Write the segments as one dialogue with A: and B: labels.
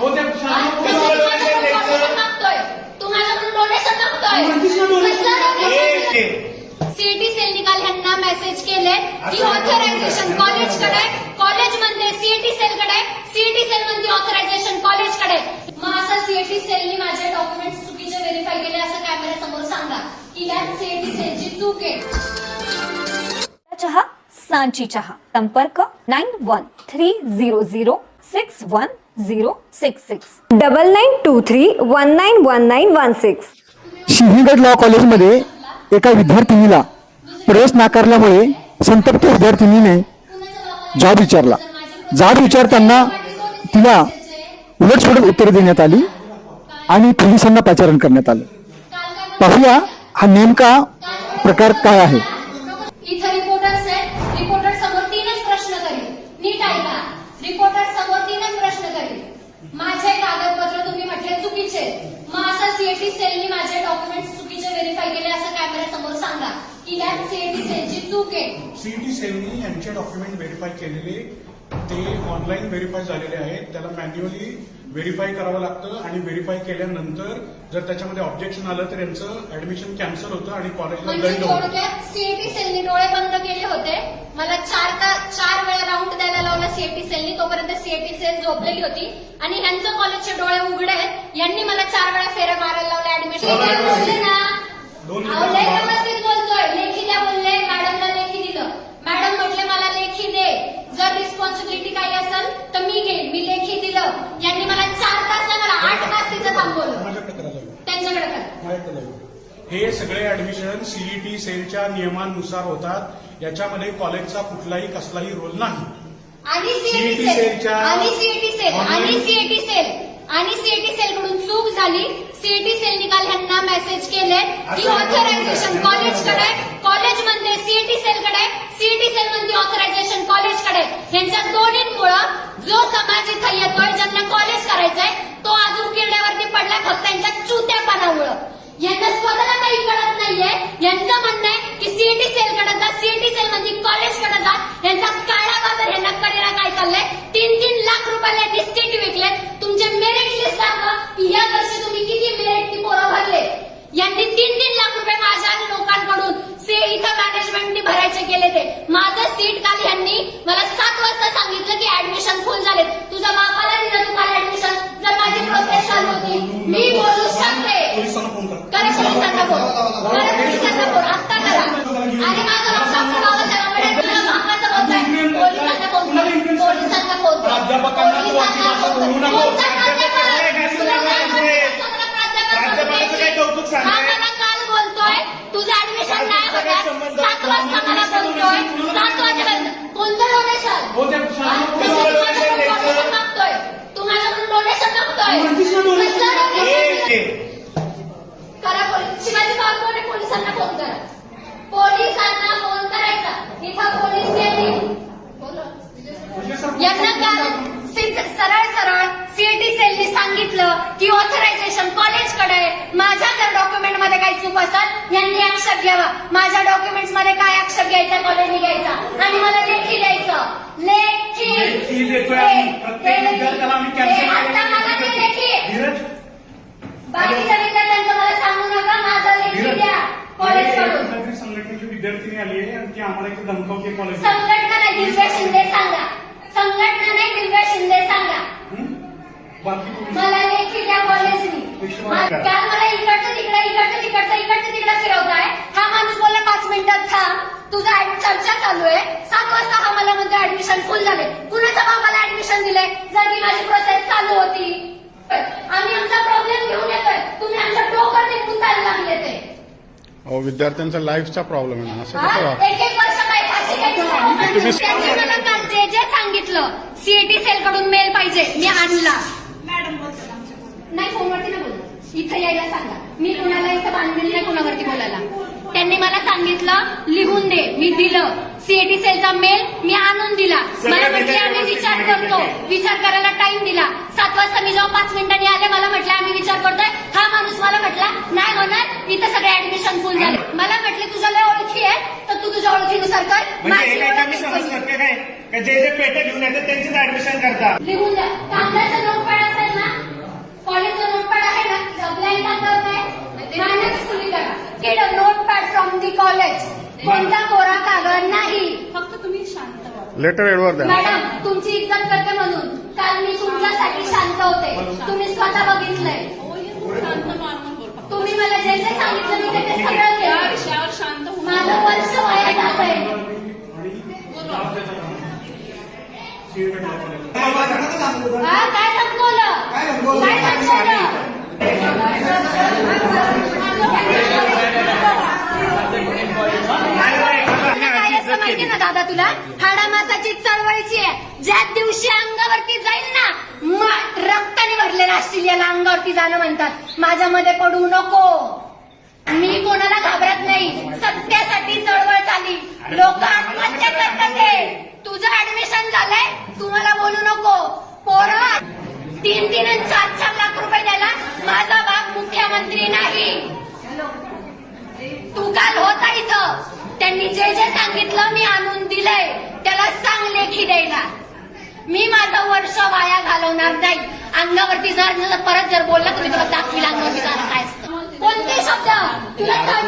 A: हो, त्या.
B: CET sale निकाल ह्यांना मेसेज केले की ऑथरायझेशन कॉलेजकडे कॉलेज म्हणते सीईटी सेल कडे सीईटी सेल म्हणते ऑथरायझेशन कॉलेजकडे. मग असं सीईटी सेलनी माझे डॉक्युमेंट चुकीचे व्हेरीफाय केले असं कॅमेरा समोर सांगा. की यात सीईटी सेलची चूक आहे.
C: चहा सांची चहा. संपर्क nine one three zero zero six one zero six six double nine two three one nine one nine one six
D: Sinhagad law कॉलेजमध्ये एका विद्यार्थिनीला प्रवेश नाकारल्यामुळे संतप्त विद्यार्थिनीने जॉब विचारला. जॉब विचारताना तिला उलटसुलट उत्तरे देण्यात आली आणि पोलिसांना पाचारण करण्यात आलं. पाहूया हा नेमका प्रकार काय आहे
B: इथं रिपोर्टर्स आहेत रिपोर्टर समोर तीनच प्रश्न करील नीट ऐका रिपोर्टर समोर तीनच प्रश्न करील माझे कागदपत्र तुम्ही म्हटले चुकीचे मग असं सीएटी सेलनी माझे डॉक्युमेंट चुकीचे व्हेरीफाय केले असं कॅमेरा समोर सांगा. की यात सीएटी सेलची चूक आहे.
A: सीईटी सेलनी यांचे डॉक्युमेंट व्हेरीफाय केलेले. ते ऑनलाईन व्हेरीफाय झालेले आहेत. त्याला मॅन्युअली व्हेरीफाय करावं लागतं आणि व्हेरीफाय केल्यानंतर जर त्याच्यामध्ये ऑब्जेक्शन आलं तर यांचं ऍडमिशन कॅन्सल होतं आणि कॉलेजला
B: म्हणजे
A: दंड होतो.
B: थोडक्यात सीएटी सेलनी डोळे बंद केले होते. मला चार का चार तोपर्यंत सीएटी सेल झोपलेली होती. आणि ह्यांचं कॉलेजचे डोळे उघडे आहेत. यांनी मला चार वेळा फेऱ्या मारायला लावल्या. ऍडमिशन बोलले ना. व्यवस्थित बोलतोय. लेखी द्या बोलले. मॅडमला लेखी दिलं. मॅडम म्हटले मला लेखी दे. जर रिस्पॉन्सिबिलिटी काही असेल तर मी घेईन. मी लेखी दिलं. यांनी मला चार तास मला आठ तास तिथं थांबवलं. त्यांच्याकडे.
A: हे सगळे ऍडमिशन सीईटी सेलच्या नियमांनुसार होतात. याच्यामध्ये कॉलेजचा कुठलाही कसलाही रोल नाही.
B: आणि सीएटी सेल आणि सीएटी सेल आणि सीएटी सेल आणि सीएटी सेल कडून चूक झाली. सीएटी सेल निकाल ह्यांना मेसेज केले. की ऑथरायझेशन
A: नाही.
B: कॉलेजकडे कॉलेज म्हणते सीएटी सेल कडे सीएटी सेल म्हणते ऑथरायझेशन कॉलेजकडे. यांच्या दोन्हींमुळं जो समाज इथं येतोय ज्यांना कॉलेज करायचंय तो अजून किरड्यावरती पडला फक्त त्यांच्या चुत्यापणामुळं. यांना स्वतःला काही कळत नाहीये. यांचं म्हणणं आहे की सीएटी सेल कडे जा. सीएटी सेल म्हणजे कॉलेजकडे जा. यांचा काळा बाजार यांना कडेला काय चाललंय? तीन तीन लाख रुपयाला यांनी सीट विकले तुमचे मेरिट लिस्ट दाखवा की या वर्षी तुम्ही किती मेरिटची पोरं भरले. यांनी तीन तीन लाख रुपये माझ्या लोकांकडून से इथं मॅनेजमेंटनी भरायचे केले ते. माझं सीट काल यांनी मला सात वाजता सांगितलं की ऍडमिशन फुल झाले तुझ्या बापाला दिलं तुम्हाला ऍडमिशन जर माझी प्रोसेस चालू होती मी बोलू शकते
A: पोलिसांना फोन करा
B: करा पोलिसांना फोन करा पोलिसांना फोन आत्ता करा आणि माझं नाव डॉक्टर बाबासाहेब आंबेडकर तुझ्या बापाचं बोलतोय पोलिसांना फोन कर पोलिसांना फोन कर
A: प्राध्यापकांना तू अशी भाषा बोलू नको.
B: कोणता प्राध्यापक?
A: प्राध्यापक
B: तुला काय
A: काय
B: बोलतोय? स्वतःला प्राध्यापक
A: प्राध्यापकाचं काय कौतुक सांगताय?
B: हा मला काल बोलतोय तुझं ऍडमिशन नाही होत सात वाजता मला बोलतोय सात वाजेपर्यंत कोणतं डोनेशन
A: हो, त्या शाळेत
B: डोनेशन मागतोय तू माझ्याकडून डोनेशन मागतोय
A: म्हणतीस ना donation?
B: कसलं
A: ए,
B: donation?
A: ए.
B: करा पोलीस शिवाजी बागोने पोलिसांना फोन करा पोलिसांना फोन करायचा इथं पोलीस येतील यांना काल सिद्ध- सरळ सरळ सीएटी सेलनी सांगितलं की ऑथरायझेशन कॉलेजकडे माझ्या जर डॉक्युमेंटमध्ये यांनी आक्षेप घ्यावा. माझ्या डॉक्युमेंट्समध्ये काय आक्षेप घ्यायचा कॉलेजने घ्यायचा? आणि मला लेखी द्यायचं. लेखी.
A: लेखी देतोय आम्ही. प्रत्येक विद्यार्थ्याला आम्ही cancel
B: हे आता
A: केलेलं
B: मला ते लेखी. आहे.
A: धीरज.
B: बाकीच्या विद्यार्थ्यांचं मला सांगू नका. माझा लेखी
A: धीरज.
B: द्या.
A: कॉलेजकडून संघटनेची विद्यार्थिनी आली आहे आणि ती आम्हाला इथे धमकावते कॉलेज
B: संघटना नाही दिव्या शिंदे सांगा संघटना नाही दिव्या शिंदे सांगा
A: बाकी पोलीस
B: मला लेखी द्या कॉलेजनी
A: विश्वास करा.
B: काल मला इकडचं तिकडे इकडचं तिकडचं इकडचं तिकडे फिरवताय हा माणूस बोलला पाच मिनिटात थांब तुझा ऍड- चर्चा चालू आहे सात वाजता हा मला म्हणतो ऍडमिशन फुल झाले कुणाच्या बाबाला ऍडमिशन दिले जर की माझी प्रोसेस चालू होती आम्ही आमचा प्रॉब्लेम घेऊन येतोय तुम्ही आमच्या डोकर निघून जायला लागले ते
E: अहो विद्यार्थ्यांचा लाईफचा प्रॉब्लेम आहे ना असं कसं? वाटतं
B: एक एक वर्ष काय फाशी घ्यायची?
E: तुम्ही-
B: त्यांनी मला काल जे जे सांगितलं सीएटी सेल कडून मेल पाहिजे मी आणला. नाही फोनवरती नाही बोलत. इथं यायला सांगा. मी कुणाला इथं बांधलेली नाही कुणावरती बोलायला. त्यांनी मला सांगितलं लिहून दे मी दिलं. सीएटी सेलचा मेल मी आणून दिला. मला म्हटले आम्ही विचार करतो विचार करायला टाइम दिला. सात वाजता मी जेव्हा पाच मिनिटांनी आले म्हणजे जे जे पेटे घेऊन येतात त्यांचीच ऍडमिशन लिहून द्या. नोटपॅड असेल ना नोटपॅड आहे ना मायनस खुली करा.
F: नोटपॅड फ्रॉम दी कॉलेज
B: कोणता कोरा कागद नाही. फक्त तुम्ही शांत
E: लेटर एडवर द्या.
B: मॅडम तुमची इज्जत करते म्हणून. काल मी तुमच्यासाठी शांत होते. तुम्ही स्वतः बघितलंय. तुम्ही मला जे जे सांगितलं मी ते सगळं केलं. माझं वर्ष वाया झालं ना दादा तुला हाडामासाची चळवळीची आहे ज्या दिवशी अंगावरती जाईल ना रक्ताने भरलेलं असतील याला अंगावरती जाणं म्हणतात माझ्यामध्ये पडू नको मी कोणाला घाबरत नाही. सत्यासाठी चळवळ झाली लोक आत्महत्या करतात तुझं ऍडमिशन झालंय? तुम्हाला बोलू नको. पोरं तीन तीन सात सात लाख रुपये द्यायला माझा बाप मुख्यमंत्री नाही. तू काल होता इथं. त्यांनी जे जे सांगितलं मी आणून दिलंय. त्याला सांग लेखी द्यायला. मी माझं वर्ष वाया घालवणार नाही. अंगावरती जर परत जर बोललं तुम्ही तुला दाखवी अंगावरती जाणार काय कोणते शब्द? तुला नाही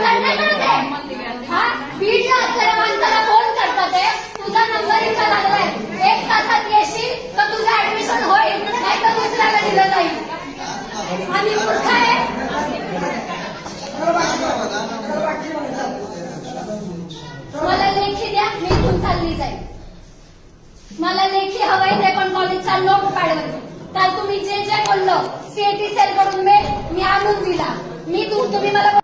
B: असलेल्या माणसाला फोन करतात तुझा नंबर इथं लागलाय. एक तासात येशील तर तुझं ऍडमिशन होईल. नाही तर दुसऱ्याला दिलं जाईल. आणि मूर्ख आहे. मला लेखी द्या मी इथून चालली जाईल. मला लेखी हवाय ते पण कॉलेजचा नोट पॅडवर काल तुम्ही जे जे बोललो सीएटी सेल कडून मेल मी आणून दिला. मी तुम्ही मला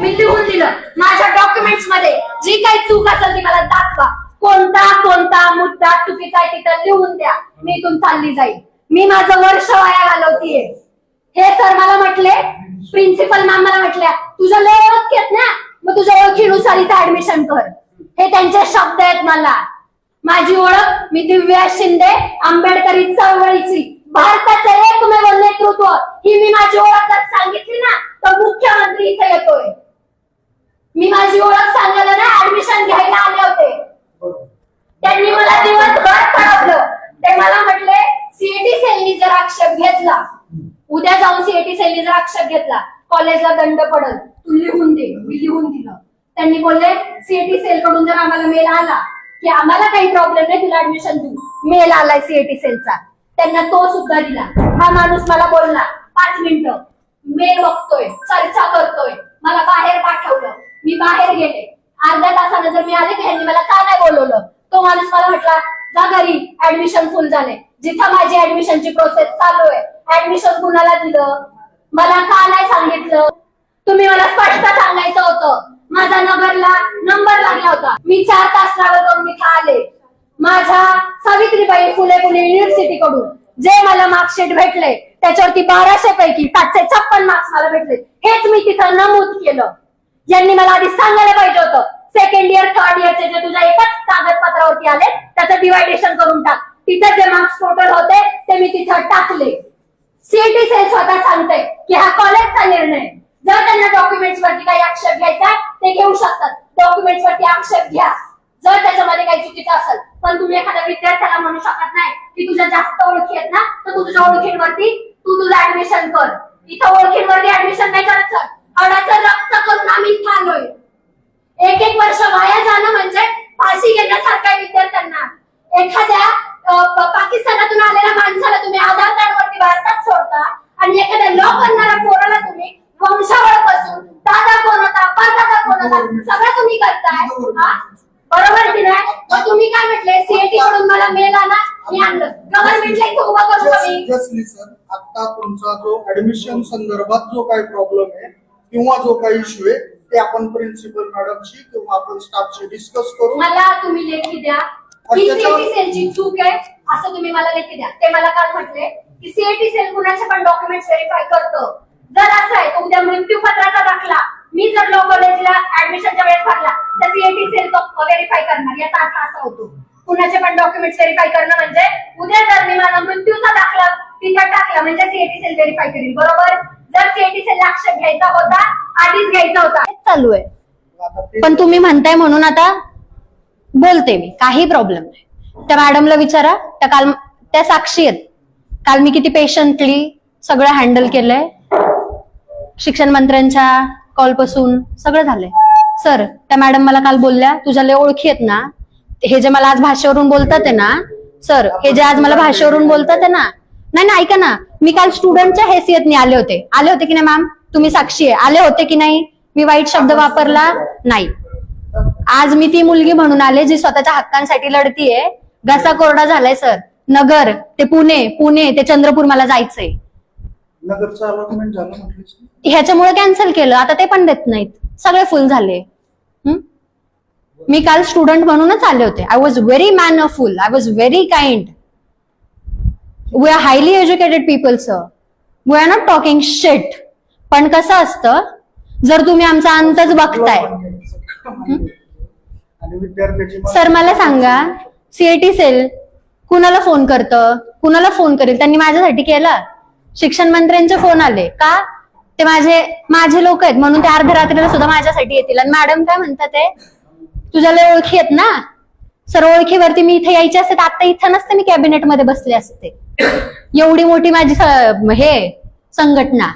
B: मी लिहून दिलं. माझ्या डॉक्युमेंट्समध्ये जी काही चूक असेल ती मला दाखवा. कोणता कोणता मुद्दा चुकीचा आहे तिथं लिहून द्या. मी इथून चालली जाईल मी माझं वर्ष वाया घालवतीये. हे सर मला म्हटले प्रिन्सिपल मॅम मला म्हटल्या तुझं लय ओळख घेत ना? मग तुझ्या ओळखीनुसार इथं ऍडमिशन कर. हे त्यांचे शब्द आहेत मला. माझी ओळख मी दिव्या शिंदे आंबेडकरी चळवळीची भारताचं एकमेव नेतृत्व. ही मी माझी ओळख जर सांगितली ना तर मुख्यमंत्री इथे येतोय. मी माझी ओळख सांगायला ना ऍडमिशन घ्यायला आले होते. त्यांनी मला दिवसभर कळवलं. ते मला म्हटले सीएटी सेलनी जर आक्षेप घेतला उद्या जाऊन सीएटी सेलनी जर आक्षेप घेतला कॉलेजला दंड पडल तू लिहून दे मी लिहून दिलं. त्यांनी बोलले सीएटी सेल कडून जर आम्हाला मेल आला की आम्हाला काही प्रॉब्लेम नाही तुला ऍडमिशन देऊ. मेल आलाय सीएटी सेलचा. त्यांना तो सुद्धा दिला. हा माणूस मला बोलला पाच मिनिटं मेल बघतोय चर्चा करतोय मला बाहेर पाठवलं मी बाहेर गेले. अर्ध्या तासानं जर मी आले की ह्यांनी मला का नाही बोलवलं तो माणूस मला म्हटला जा घरी. ऍडमिशन फुल झाले. जिथं माझी ऍडमिशनची प्रोसेस चालू आहे. ऍडमिशन कुणाला दिलं? मला का नाही सांगितलं? तुम्ही मला स्पष्ट सांगायचं होतं. माझा नगरला नंबर लागला होता. मी चार तास ट्रॅव्हल करून इथं आले. माझ्या सावित्रीबाई फुले पुणे युनिव्हर्सिटी कडून जे मला मार्कशीट भेटले त्याच्यावरती बाराशे पैकी सातशे छप्पन मार्क्स मला भेटले. हेच मी तिथं नमूद केलं. यांनी मला आधी सांगायला पाहिजे होतं. सेकंड इयर थर्ड इयरचे जे तुझ्या एकाच कागदपत्रावरती आले त्याचं डिवायडेशन करून टाक. तिथं जे मार्क्स टोटल होते ते मी तिथं टाकले. सीईटी सेल स्वतः सांगते की हा कॉलेजचा निर्णय. जर त्यांना डॉक्युमेंट्स वरती काही आक्षेप घ्यायचा ते घेऊ शकतात. डॉक्युमेंट्स वरती आक्षेप घ्या. जर त्याच्यामध्ये काही चुकीचं असेल पण तुम्ही एखाद्या विद्यार्थ्याला म्हणू शकत नाही की तुझ्या जास्त ओळखी आहेत ना तर तू तुझ्या ओळखींवरती तू तुझं ऍडमिशन कर. इथं ओळखींवरती ऍडमिशन नाही करायचं अडाचं रक्त करून आम्ही इथं आलोय एक एक वर्ष वाया जाणं म्हणजे फाशी घेण्यासारखं आहे विद्यार्थ्यांना. एखाद्या पाकिस्तानातून आलेल्या माणसाला तुम्ही आधार कार्ड वरती भारतात सोडता आणि एखाद्या लॉ करणाऱ्या पोराला तुम्ही वंशावळपासून दादा कोण होता परदादा कोण होता सगळं तुम्ही करताय. हा? बरोबर की नाही? मग तुम्ही काय म्हटले? सीएटी कडून मला मेल आला मी आणलं. गव्हर्नमेंटला इथं उभं मी
G: आता तुमचा जो ऍडमिशन संदर्भात जो काही प्रॉब्लेम आहे किंवा जो काही इश्यू आहे ते आपण प्रिन्सिपल मॅडमशी किंवा आपण स्टाफशी डिस्कस करू.
B: मला तुम्ही लेखी द्या.
G: पण
B: ही
G: त्याच्यावर-
B: सीएटी सेलची चूक आहे असं तुम्ही मला लेखी द्या. ते मला काल म्हटले की सीएटी सेल कुणाचे पण डॉक्युमेंट व्हेरीफाय करतं. जर असं आहे तर उद्या मृत्यूपत्राचा दाखला. मी जर लॉ कॉलेजला ऍडमिशनच्या वेळेस भरला तर सीएटी सेल तो व्हेरीफाय करणार. याचा अर्थ असा होतो. कुणाचे पण डॉक्युमेंट व्हेरीफाय करणं म्हणजे उद्या जर मी माझा मृत्यूचा दाखला तिथं टाकला म्हणजे सीएटी सेल व्हेरीफाय करेल बरोबर? जर सीएटी लक्ष घ्यायचा होता आधीच घ्यायचा होता. हेच चालू आहे. पण तुम्ही म्हणताय म्हणून आता बोलते मी काही प्रॉब्लेम नाही. त्या मॅडमला विचारा त्या काल त्या साक्षी आहेत. काल मी किती पेशंटली सगळं हँडल केलंय. शिक्षण मंत्र्यांच्या कॉलपासून सगळं झालंय. सर त्या मॅडम मला काल बोलल्या तुझ्या लय ओळखी आहेत ना. हे जे मला आज भाषेवरून बोलतात आहे ना सर हे जे आज मला भाषेवरून बोलतात आहे ना नाही ना ऐका ना. मी काल स्टुडंटच्या हैसियतने आले होते. आले होते की नाही मॅम तुम्ही साक्षी आहे. आले होते की नाही? मी वाईट शब्द वापरला? नाही. आज मी ती मुलगी म्हणून आले जी स्वतःच्या हक्कांसाठी लढतीये. घसा कोरडा झालाय सर नगर ते पुणे पुणे ते चंद्रपूर मला जायचंय.
G: नगरचं अलॉटमेंट झालं म्हटलं
B: ह्याच्यामुळे कॅन्सल केलं. आता ते पण देत नाहीत. सगळे फुल झाले. हं? मी काल स्टुडंट म्हणूनच आले होते. I was very mannerful I was very kind we are highly educated people sir we are not talking shit पण कसं असतं जर तुम्ही आमचा अंतच बघताय. सर मला सांगा सीएटी सेल कुणाला फोन करतं? कुणाला फोन करेल? त्यांनी माझ्यासाठी केलं. शिक्षण मंत्र्यांचे फोन आले. का? ते माझे माझे लोक आहेत. म्हणून ते अर्ध्या रात्रीला सुद्धा माझ्यासाठी येतील. आणि मॅडम काय म्हणतात ते तुझ्याला ओळखी आहेत ना? सर ओळखीवरती मी इथे यायचे असते आता इथं नसते मी कॅबिनेटमध्ये बसले असते. एवढी मोठी माझी हे संघटना.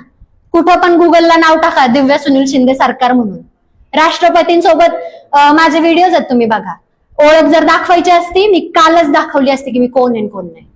B: कुठं पण गुगलला नाव टाका दिव्या सुनील शिंदे सरकार म्हणून. राष्ट्रपतींसोबत माझे व्हिडिओज आहेत तुम्ही बघा. ओळख जर दाखवायची असती मी कालच दाखवली असती की मी कोण आहे आणि कोण नाही.